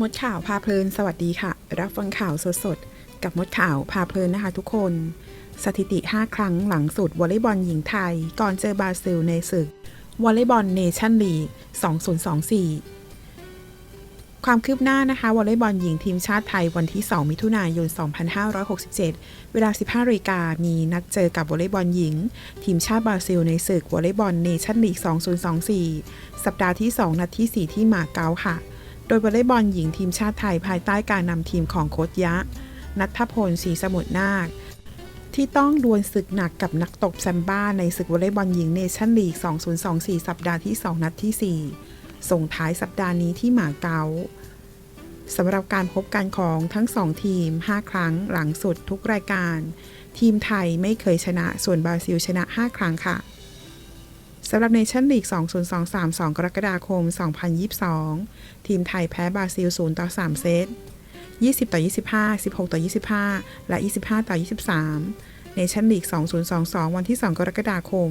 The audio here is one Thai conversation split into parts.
มดข่าวพาเพลินสวัสดีค่ะ รับฟังข่าวสดๆ กับมดข่าวพาเพลินนะคะทุกคน สถิติ 5 ครั้งหลังสุดวอลเลย์บอลหญิงไทย ก่อนเจอบราซิลในศึกวอลเลย์บอลเนชั่นลีก 2024 ความคืบหน้านะคะวอลเลย์บอลหญิงทีมชาติไทยวันที่ 2 มิถุนายน 2567 เวลา 15นาฬิกามีนัดเจอกับวอลเลย์บอลหญิง ทีมชาติบราซิลในศึกวอลเลย์บอลเนชั่นลีก 2024 สัปดาห์ที่ 2 นัดทีสี่4 ที่มาเก๊าค่ะ โดยวอลเลย์บอลหญิงทีมชาติไทยภายใต้การนำทีมของโค้ชยะ นัทพลศรีสมุทรนาค ที่ต้องดวลศึกหนักกับนักตบแซมบ้าในศึกวอลเลย์บอลหญิงเนชั่นลีก 2024 สัปดาห์ที่ 2 นัดที่ 4 ส่งท้ายสัปดาห์นี้ที่หมาเกาสำหรับการพบกันของทั้ง 2 ทีม 5 ครั้งหลังสุดทุกรายการ ทีมไทยไม่เคยชนะส่วนบราซิลชนะ 5 ครั้งค่ะ สำหรับเนชั่นลีก 2023 2 กรกฎาคม 2022 ทีมไทยแพ้บราซิล 0 ต่อ 3 เซต 20 ต่อ 25 16 ต่อ 25 และ 25 ต่อ 23เนชั่นลีก 2022 วันที่ 2 กรกฎาคม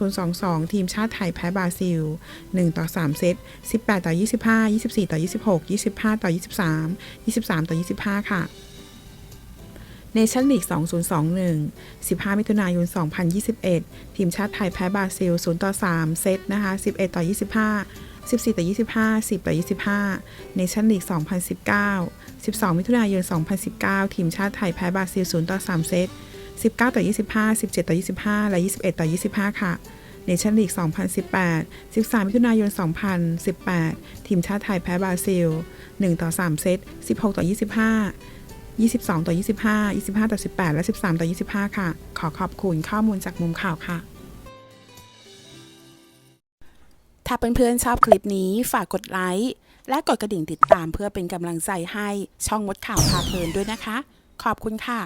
2022 ทีมชาติไทยแพ้บราซิล 1 ต่อ 3 เซต 18 ต่อ 25 24 ต่อ 26 25 ต่อ 23 23 ต่อ 25 ค่ะ เนชั่นลีก 2021 15 มิถุนายน 2021 ทีมชาติไทยแพ้บราซิล 0 ต่อ 3 เซตนะคะ 11 ต่อ 25 14 ต่อ 25 10 ต่อ 25เนชั่นลีก 2019 12 มิถุนายน 2019 ทีมชาติไทยแพ้บราซิล 0 ต่อ 3 เซต 19 ต่อ 25 17 ต่อ 25 และ 21 ต่อ 25 ค่ะเนชั่นลีก 2018 13 มิถุนายน 2018 ทีมชาติไทยแพ้บราซิล 1 ต่อ 3 เซต 16 ต่อ 25 22 ต่อ 25 25 ต่อ 18 และ 13 ต่อ 25 ค่ะ ขอขอบคุณข้อมูลจากมุมข่าวค่ะ ถ้าเพื่อนๆชอบคลิปนี้ฝากกดไลค์ และกดกระดิ่งติดตามเพื่อเป็นกำลังใจให้ช่องมดข่าวพาเพลินด้วยนะคะ ขอบคุณค่ะ